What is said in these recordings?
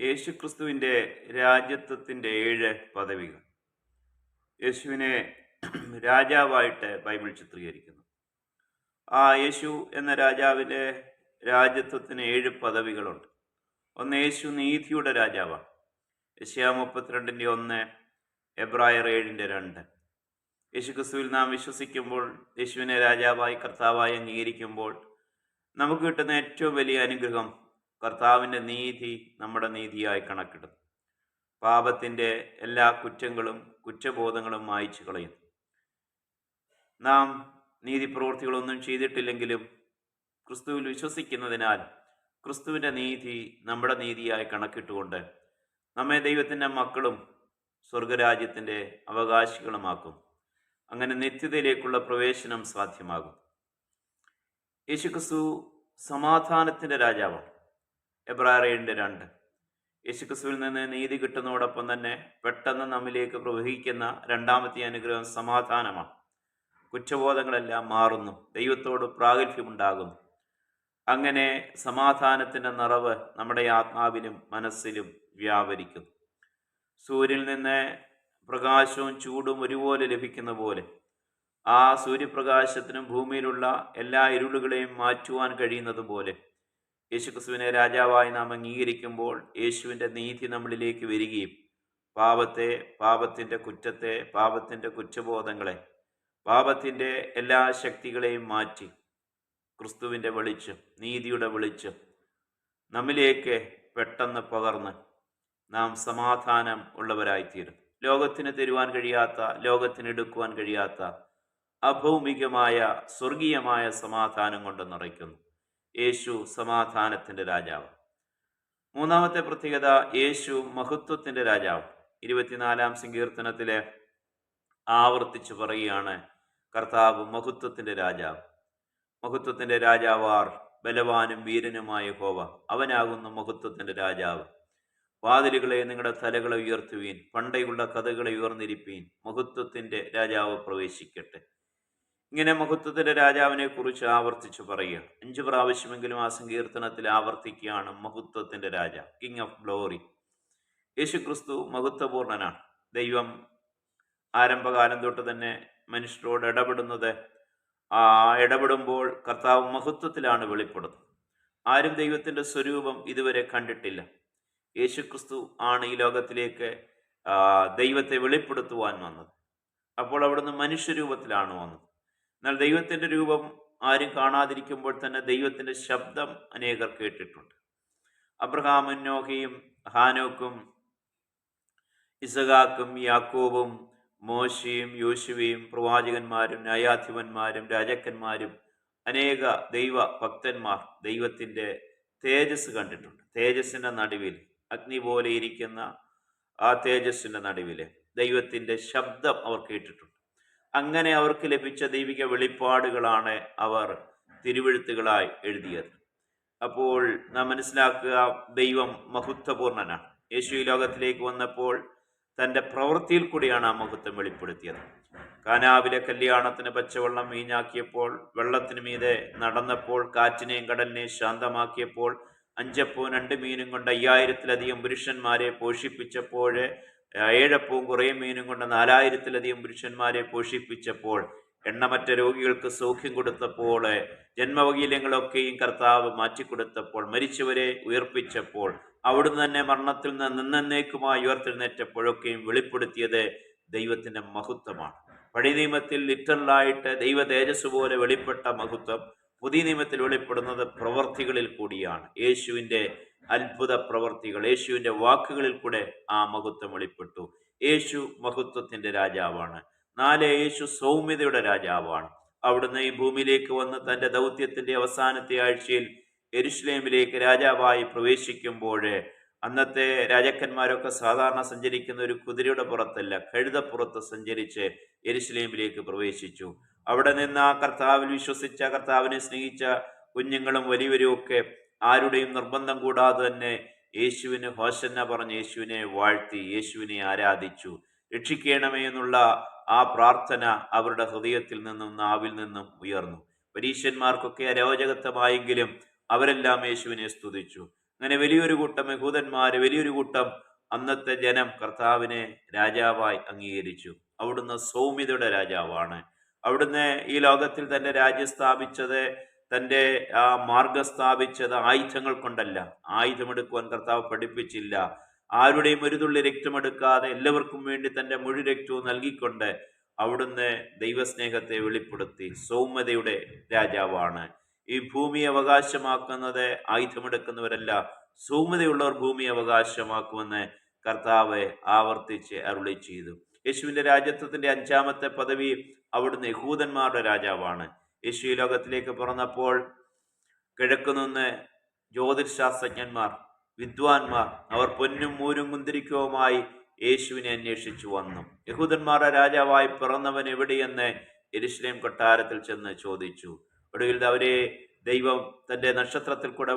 യേശുക്രിസ്തുവിന്റെ രാജ്യത്വത്തിന്റെ ഏഴ് പദവികൾ. യേശുവിനെ രാജാവായിട്ട് ബൈബിൾ ചിത്രീകരിക്കുന്നു. ആ യേശു എന്ന രാജാവിന്റെ രാജ്യത്വത്തിന് ഏഴ് പദവികളുണ്ട്. ഒന്ന് യേശു നീതിയുടെ രാജാവാണ്. യശ്യാ മുപ്പത്തിരണ്ടിന്റെ ഒന്ന് എബ്രായർ ഏഴിന്റെ രണ്ട്. യേശുക്രിസ്തുവിൽ നാം വിശ്വസിക്കുമ്പോൾ യേശുവിനെ രാജാവായി കർത്താവായി അംഗീകരിക്കുമ്പോൾ നമുക്ക് കിട്ടുന്ന ഏറ്റവും വലിയ അനുഗ്രഹം കർത്താവിന്റെ നീതി നമ്മുടെ നീതിയായി കണക്കിടുന്നു. പാപത്തിന്റെ എല്ലാ കുറ്റങ്ങളും കുറ്റബോധങ്ങളും മായ്ച്ചു കളയും നാം നീതി പ്രവൃത്തികളൊന്നും ചെയ്തിട്ടില്ലെങ്കിലും ക്രിസ്തുവിൽ വിശ്വസിക്കുന്നതിനാൽ ക്രിസ്തുവിന്റെ നീതി നമ്മുടെ നീതിയായി കണക്കിട്ടുകൊണ്ട് നമ്മെ ദൈവത്തിന്റെ മക്കളും സ്വർഗരാജ്യത്തിന്റെ അവകാശികളുമാക്കും. അങ്ങനെ നിത്യതയിലേക്കുള്ള പ്രവേശനം സാധ്യമാകും. യേശുക്രിസ്തു സമാധാനത്തിന്റെ രാജാവാണ്. എബ്രായർ ഏഴിന്റെ രണ്ട്. യേശുക്രിസ്തുവിൽ നിന്ന് നീതി കിട്ടുന്നതോടൊപ്പം തന്നെ പെട്ടെന്ന് നമ്മിലേക്ക് പ്രവഹിക്കുന്ന രണ്ടാമത്തെ അനുഗ്രഹം സമാധാനമാണ്. കുറ്റബോധങ്ങളെല്ലാം മാറുന്നു. ദൈവത്തോട് പ്രാഗൽഭ്യമുണ്ടാകുന്നു. അങ്ങനെ സമാധാനത്തിന്റെ നിറവ് നമ്മുടെ ആത്മാവിലും മനസ്സിലും വ്യാപരിക്കുന്നു. സൂര്യനിൽ നിന്ന് പ്രകാശവും ചൂടും ഒരുപോലെ ലഭിക്കുന്ന പോലെ ആ സൂര്യപ്രകാശത്തിനും ഭൂമിയിലുള്ള എല്ലാ ഇരുളുകളെയും മാറ്റുവാൻ കഴിയുന്നത് പോലെ യേശുക്രിസ്തുവിനെ രാജാവായി നാം അംഗീകരിക്കുമ്പോൾ യേശുവിന്റെ നീതി നമ്മളിലേക്ക് വരികയും പാപത്തെ പാപത്തിന്റെ കുറ്റത്തെ പാപത്തിന്റെ കുറ്റബോധങ്ങളെ പാപത്തിന്റെ എല്ലാ ശക്തികളെയും മാറ്റി ക്രിസ്തുവിന്റെ വെളിച്ചം നീതിയുടെ വെളിച്ചം നമ്മിലേക്ക് പെട്ടെന്ന് പകർന്ന് നാം സമാധാനം ഉള്ളവരായിത്തീരും. ലോകത്തിന് തരുവാൻ കഴിയാത്ത ലോകത്തിന് എടുക്കുവാൻ കഴിയാത്ത അഭൗമികമായ സ്വർഗീയമായ സമാധാനം കൊണ്ട് നിറയ്ക്കുന്നു. യേശു സമാധാനത്തിന്റെ രാജാവ്. മൂന്നാമത്തെ പ്രത്യേകത യേശു മഹത്വത്തിന്റെ രാജാവ്. ഇരുപത്തിനാലാം സങ്കീർത്തനത്തിലെ ആവർത്തിച്ചു പറയുകയാണ് കർത്താവ് മഹത്വത്തിന്റെ രാജാവ്. മഹത്വത്തിന്റെ രാജാവാർ ബലവാനും വീരനുമായ ഹോവ അവനാകുന്നു മഹത്വത്തിന്റെ രാജാവ്. വാതിലുകളെ നിങ്ങളുടെ തലകളെ ഉയർത്തുവീൻ. പണ്ടയുള്ള കഥകളെ ഉയർന്നിരിപ്പീൻ. മഹത്വത്തിന്റെ രാജാവ് പ്രവേശിക്കട്ടെ. ഇങ്ങനെ മഹത്വത്തിന്റെ രാജാവിനെ കുറിച്ച് ആവർത്തിച്ചു പറയുക അഞ്ചു പ്രാവശ്യമെങ്കിലും ആ സങ്കീർത്തനത്തിൽ ആവർത്തിക്കുകയാണ് മഹത്വത്തിന്റെ രാജ king of glory Yeshu Kristu മഹത്വപൂർണനാണ്. ദൈവം ആരംഭകാലം തൊട്ട് തന്നെ മനുഷ്യരോട് ഇടപെടുന്നത് ആ ഇടപെടുമ്പോൾ കർത്താവ് മഹത്വത്തിലാണ് വെളിപ്പെടുന്നത്. ആരും ദൈവത്തിന്റെ സ്വരൂപം ഇതുവരെ കണ്ടിട്ടില്ല. യേശുക്രിസ്തു ആണ് ഈ ലോകത്തിലേക്ക് ദൈവത്തെ വെളിപ്പെടുത്തുവാൻ വന്നത്. അപ്പോൾ അവിടുന്ന് മനുഷ്യരൂപത്തിലാണ് വന്നത്. എന്നാൽ ദൈവത്തിന്റെ രൂപം ആരും കാണാതിരിക്കുമ്പോൾ തന്നെ ദൈവത്തിന്റെ ശബ്ദം അനേകർ കേട്ടിട്ടുണ്ട്. അബ്രഹാമും നോഹയും ഹാനോക്കും ഇസഹാക്കും യാക്കോബും മോശയും യോശുവയും പ്രവാചകന്മാരും ന്യായാധിപന്മാരും രാജാക്കന്മാരും അനേക ദൈവ ഭക്തന്മാർ ദൈവത്തിന്റെ തേജസ് കണ്ടിട്ടുണ്ട്. തേജസ്സിന്റെ നടുവിൽ അഗ്നി പോലെ ഇരിക്കുന്ന ആ തേജസ്സിന്റെ നടുവിൽ ദൈവത്തിന്റെ ശബ്ദം അവർ കേട്ടിട്ടുണ്ട്. അങ്ങനെ അവർക്ക് ലഭിച്ച ദൈവിക വെളിപ്പാടുകളാണ് അവർ തിരുവെഴുത്തുകളായി എഴുതിയത്. അപ്പോൾ നാം മനസ്സിലാക്കുക ദൈവം മഹത്വപൂർണനാണ്. യേശു ഈ ലോകത്തിലേക്ക് വന്നപ്പോൾ തന്റെ പ്രവൃത്തിയിൽ കൂടിയാണ് ആ മഹത്വം വെളിപ്പെടുത്തിയത്. കാനാവിലെ കല്യാണത്തിന് പച്ചവെള്ളം വീഞ്ഞാക്കിയപ്പോൾ വെള്ളത്തിന് മീതെ നടന്നപ്പോൾ കാറ്റിനെയും കടലിനെയും ശാന്തമാക്കിയപ്പോൾ അഞ്ചപ്പോ രണ്ട് മീനും കൊണ്ട് അയ്യായിരത്തിലധികം പുരുഷന്മാരെ പോഷിപ്പിച്ചപ്പോൾ ഏഴപ്പവും കുറേ മീനും കൊണ്ട് നാലായിരത്തിലധികം പുരുഷന്മാരെ പോഷിപ്പിച്ചപ്പോൾ എണ്ണമറ്റ രോഗികൾക്ക് സൗഖ്യം കൊടുത്തപ്പോൾ ജന്മവകീലങ്ങളൊക്കെയും കർത്താവ് മാറ്റിക്കൊടുത്തപ്പോൾ മരിച്ചവരെ ഉയർപ്പിച്ചപ്പോൾ അവിടുന്ന് തന്നെ മരണത്തിൽ നിന്ന് നിന്നേക്കുമായി ഉയർത്തെഴുന്നേറ്റപ്പോഴൊക്കെയും വെളിപ്പെടുത്തിയത് ദൈവത്തിന്റെ മഹത്വമാണ്. പഴയ നിയമത്തിൽ ലിറ്ററലായിട്ട് ദൈവ തേജസ് പോലെ വെളിപ്പെട്ട മഹത്വം പുതിയ നിയമത്തിൽ വെളിപ്പെടുന്നത് പ്രവർത്തികളിൽ കൂടിയാണ്. യേശുവിന്റെ അത്ഭുത പ്രവർത്തികൾ യേശുവിന്റെ വാക്കുകളിൽ കൂടെ ആ മഹത്വം വെളിപ്പെട്ടു. യേശു മഹത്വത്തിന്റെ രാജാവാണ്. നാല് യേശു സൗമ്യതയുടെ രാജാവാണ്. അവിടുന്ന് ഈ ഭൂമിയിലേക്ക് വന്ന് തന്റെ ദൗത്യത്തിന്റെ അവസാനത്തെ ആഴ്ചയിൽ എരുഷ്ലേമിലേക്ക് രാജാവായി പ്രവേശിക്കുമ്പോൾ അന്നത്തെ രാജാക്കന്മാരൊക്കെ സാധാരണ സഞ്ചരിക്കുന്ന ഒരു കുതിരയുടെ പുറത്തല്ല കഴുതപ്പുറത്ത് സഞ്ചരിച്ച് എരുസ്ലേമിലേക്ക് പ്രവേശിച്ചു. അവിടെ നിന്ന് ആ കർത്താവിൽ വിശ്വസിച്ച കർത്താവിനെ സ്നേഹിച്ച കുഞ്ഞുങ്ങളും വലിയവരും ഒക്കെ ആരുടെയും നിർബന്ധം കൂടാതെ തന്നെ യേശുവിന് ഹോശന്ന പറഞ്ഞ് യേശുവിനെ വാഴ്ത്തി യേശുവിനെ ആരാധിച്ചു. രക്ഷിക്കണമേ എന്നുള്ള ആ പ്രാർത്ഥന അവരുടെ ഹൃദയത്തിൽ നിന്നും നാവിൽ നിന്നും ഉയർന്നു. പരീശന്മാർക്കൊക്കെ അരോചകത്വമായെങ്കിലും അവരെല്ലാം യേശുവിനെ സ്തുതിച്ചു. അങ്ങനെ വലിയൊരു കൂട്ടം യഹൂദന്മാര് വലിയൊരു കൂട്ടം അന്നത്തെ ജനം കർത്താവിനെ രാജാവായി അംഗീകരിച്ചു. അവിടുന്ന് സൗമ്യതയുടെ രാജാവാണ്. അവിടുന്ന് ഈ ലോകത്തിൽ തന്റെ രാജ്യം സ്ഥാപിച്ചത് തന്റെ ആ മാർഗം സ്ഥാപിച്ചത് ആയുധങ്ങൾ കൊണ്ടല്ല. ആയുധമെടുക്കുവാൻ കർത്താവ് പഠിപ്പിച്ചില്ല. ആരുടെയും ഒരു തുള്ളി രക്തമെടുക്കാതെ എല്ലാവർക്കും വേണ്ടി തന്റെ മുഴു രക്തവും നൽകിക്കൊണ്ട് അവിടുന്ന് ദൈവസ്നേഹത്തെ വെളിപ്പെടുത്തി. സൗമ്യതയുടെ രാജാവാണ്. ഈ ഭൂമി അവകാശമാക്കുന്നത് ആയുധമെടുക്കുന്നവരല്ല. സൗമ്യതയുള്ളവർ ഭൂമി അവകാശമാക്കുമെന്ന് കർത്താവ് ആവർത്തിച്ച് അരുളി ചെയ്തു. യേശുവിന്റെ രാജ്യത്വത്തിന്റെ അഞ്ചാമത്തെ പദവി അവിടുന്ന് യഹൂദന്മാരുടെ രാജാവാണ്. യേശു ഈ ലോകത്തിലേക്ക് പിറന്നപ്പോൾ കിഴക്കുനിന്ന് ജ്യോതിശാസ്ത്രജ്ഞന്മാർ വിദ്വാൻമാർ അവർ പൊന്നും മൂരും കുന്തിരിക്കവുമായി യേശുവിനെ അന്വേഷിച്ചു വന്നു. യഹൂദന്മാരുടെ രാജാവായി പിറന്നവൻ എവിടെയെന്ന് എരുശലേം കൊട്ടാരത്തിൽ ചെന്ന് ചോദിച്ചു. ഒടുവിൽ അവരെ ദൈവം തന്റെ നക്ഷത്രത്തിൽ കൂടെ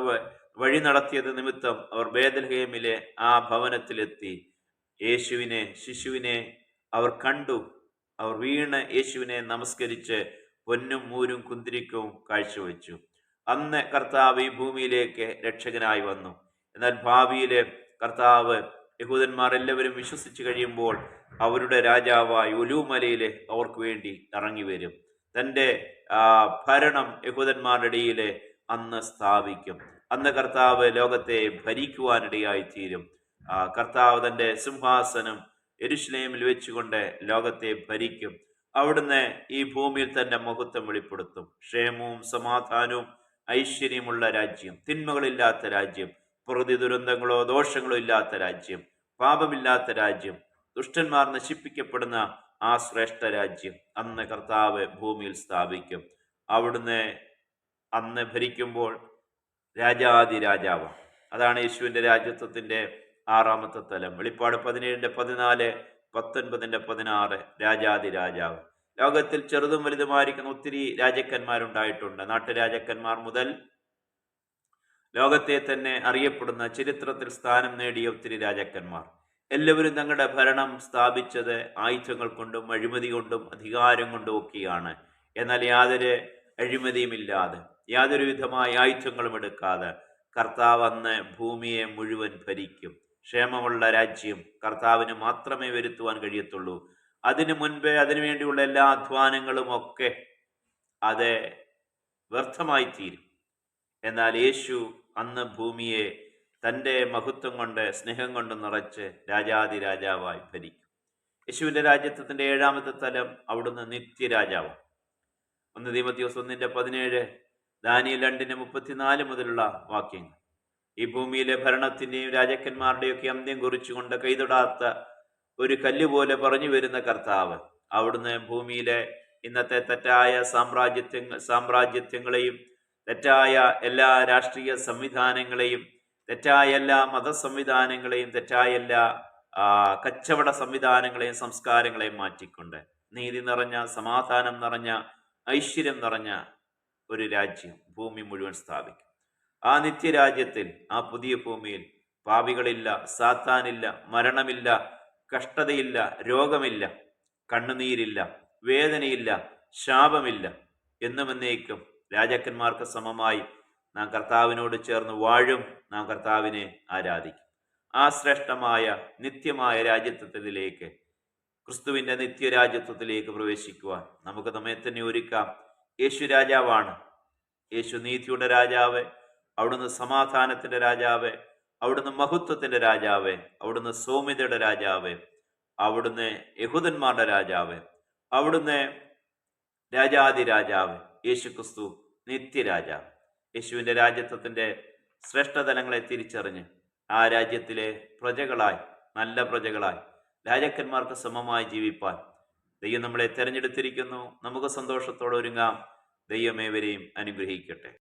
വഴി നടത്തിയത് നിമിത്തം അവർ ബേദൽഹേമിലെ ആ ഭവനത്തിലെത്തി. യേശുവിനെ ശിശുവിനെ അവർ കണ്ടു. അവർ വീണ് യേശുവിനെ നമസ്കരിച്ച് പൊന്നും മൂരും കുന്തിരിക്കവും കാഴ്ചവെച്ചു. അന്ന് കർത്താവ് ഈ ഭൂമിയിലേക്ക് രക്ഷകനായി വന്നു. എന്നാൽ ഭാവിയിലെ കർത്താവ് യഹൂദന്മാർ എല്ലാവരും വിശ്വസിച്ചു കഴിയുമ്പോൾ അവരുടെ രാജാവായി ഒലുമലയിലെ അവർക്ക് വേണ്ടി ഇറങ്ങി വരും. തന്റെ ഭരണം യഹൂദന്മാരുടെ ഇടയിലെ അന്ന് സ്ഥാപിക്കും. അന്ന് കർത്താവ് ലോകത്തെ ഭരിക്കുവാനിടയായി തീരും. കർത്താവ് തന്റെ സിംഹാസനം എരുഷ്ലേമിൽ വെച്ചുകൊണ്ട് ലോകത്തെ ഭരിക്കും. അവിടുന്ന് ഈ ഭൂമിയിൽ തന്റെ മഹത്വം വെളിപ്പെടുത്തും. ക്ഷേമവും സമാധാനവും ഐശ്വര്യമുള്ള രാജ്യം തിന്മകളില്ലാത്ത രാജ്യം പ്രകൃതി ദുരന്തങ്ങളോ ദോഷങ്ങളോ ഇല്ലാത്ത രാജ്യം പാപമില്ലാത്ത രാജ്യം ദുഷ്ടന്മാർ നശിപ്പിക്കപ്പെടുന്ന ആ ശ്രേഷ്ഠ രാജ്യം അന്ന് കർത്താവ് ഭൂമിയിൽ സ്ഥാപിക്കും. അവിടുന്ന് അന്ന് ഭരിക്കുമ്പോൾ രാജാതി രാജാവ്. അതാണ് യേശുവിന്റെ രാജ്യത്വത്തിന്റെ ആറാമത്തെ തലം. വെളിപ്പാട് പതിനേഴിന്റെ പതിനാല് പത്തൊൻപതിന്റെ പതിനാറ് രാജാതി രാജാവ്. ലോകത്തിൽ ചെറുതും വലുതുമായിരിക്കുന്ന ഒത്തിരി രാജാക്കന്മാരുണ്ടായിട്ടുണ്ട്. നാട്ടുരാജാക്കന്മാർ മുതൽ ലോകത്തെ തന്നെ അറിയപ്പെടുന്ന ചരിത്രത്തിൽ സ്ഥാനം നേടിയ ഒത്തിരി രാജാക്കന്മാർ. എല്ലാവരും തങ്ങളുടെ ഭരണം സ്ഥാപിച്ചത് ആയുധങ്ങൾ കൊണ്ടും അഴിമതി കൊണ്ടും അധികാരം കൊണ്ടും ഒക്കെയാണ്. എന്നാൽ യാതൊരു അഴിമതിയുമില്ലാതെ യാതൊരു വിധമായ ആയുധങ്ങളും എടുക്കാതെ കർത്താവ് അന്ന് ഭൂമിയെ മുഴുവൻ ഭരിക്കും. ക്ഷേമമുള്ള രാജ്യം കർത്താവിന് മാത്രമേ വരുത്തുവാൻ കഴിയത്തുള്ളൂ. അതിനു മുൻപേ അതിനുവേണ്ടിയുള്ള എല്ലാ അധ്വാനങ്ങളും ഒക്കെ അത് വ്യർത്ഥമായി തീരും എന്നാൽ യേശു അന്ന് ഭൂമിയെ തന്റെ മഹത്വം കൊണ്ട് സ്നേഹം കൊണ്ട് നിറച്ച് രാജാതി രാജാവായി ഭരിക്കും. യേശുവിന്റെ രാജ്യത്വത്തിന്റെ ഏഴാമത്തെ തലം അവിടുന്ന് നിത്യരാജാവും. ഒന്ന് തീമത്യോസ് ഒന്നിന്റെ പതിനേഴ് ദാനിയൽ രണ്ടിന്റെ മുപ്പത്തിനാല് മുതലുള്ള വാക്യങ്ങൾ. ഈ ഭൂമിയിലെ ഭരണത്തിന്റെയും രാജാക്കന്മാരുടെയും ഒക്കെ അന്ത്യം കുറിച്ചുകൊണ്ട് കൈതൊടാത്ത ഒരു കല്ല് പോലെ പറഞ്ഞു വരുന്ന കർത്താവ് അവിടുന്ന് ഭൂമിയിലെ ഇന്നത്തെ തെറ്റായ സാമ്രാജ്യത്വ സാമ്രാജ്യത്വങ്ങളെയും തെറ്റായ എല്ലാ രാഷ്ട്രീയ സംവിധാനങ്ങളെയും തെറ്റായ എല്ലാ മത സംവിധാനങ്ങളെയും തെറ്റായ എല്ലാ കച്ചവട സംവിധാനങ്ങളെയും സംസ്കാരങ്ങളെയും മാറ്റിക്കൊണ്ട് നീതി നിറഞ്ഞ സമാധാനം നിറഞ്ഞ ഐശ്വര്യം നിറഞ്ഞ ഒരു രാജ്യം ഭൂമി മുഴുവൻ സ്ഥാപിക്കും. ആ നിത്യരാജ്യത്തിൽ ആ പുതിയ ഭൂമിയിൽ പാപികളില്ല സാത്താനില്ല മരണമില്ല കഷ്ടതയില്ല രോഗമില്ല കണ്ണുനീരില്ല വേദനയില്ല ശാപമില്ല. എന്നും എന്നേക്കും രാജാക്കന്മാർക്ക് സമമായി നാം കർത്താവിനോട് ചേർന്ന് വാഴും നാം കർത്താവിനെ ആരാധിക്കും. ആ ശ്രേഷ്ഠമായ നിത്യമായ രാജ്യത്വത്തിലേക്ക് ക്രിസ്തുവിന്റെ നിത്യരാജ്യത്വത്തിലേക്ക് പ്രവേശിക്കുവാൻ നമുക്ക് നമ്മെ തന്നെ ഒരുക്കാം. യേശു രാജാവാണ്. യേശു നീതിയുടെ രാജാവ്. അവിടുന്ന് സമാധാനത്തിന്റെ രാജാവേ അവിടുന്ന് മഹത്വത്തിന്റെ രാജാവേ അവിടുന്ന് സൗമ്യതയുടെ രാജാവേ അവിടുന്ന് യഹൂദന്മാരുടെ രാജാവ് അവിടുന്ന് രാജാതി രാജാവ് യേശു ക്രിസ്തു നിത്യരാജാവ് യേശുവിന്റെ രാജ്യത്വത്തിന്റെ ശ്രേഷ്ഠതലങ്ങളെ തിരിച്ചറിഞ്ഞ് ആ രാജ്യത്തിലെ പ്രജകളായി നല്ല പ്രജകളായി രാജാക്കന്മാർക്ക് സമമായി ജീവിപ്പാൻ ദൈവം നമ്മളെ തിരഞ്ഞെടുത്തിരിക്കുന്നു. നമുക്ക് സന്തോഷത്തോടെ ഒരുങ്ങാം. ദൈവമേവരെയും അനുഗ്രഹിക്കട്ടെ.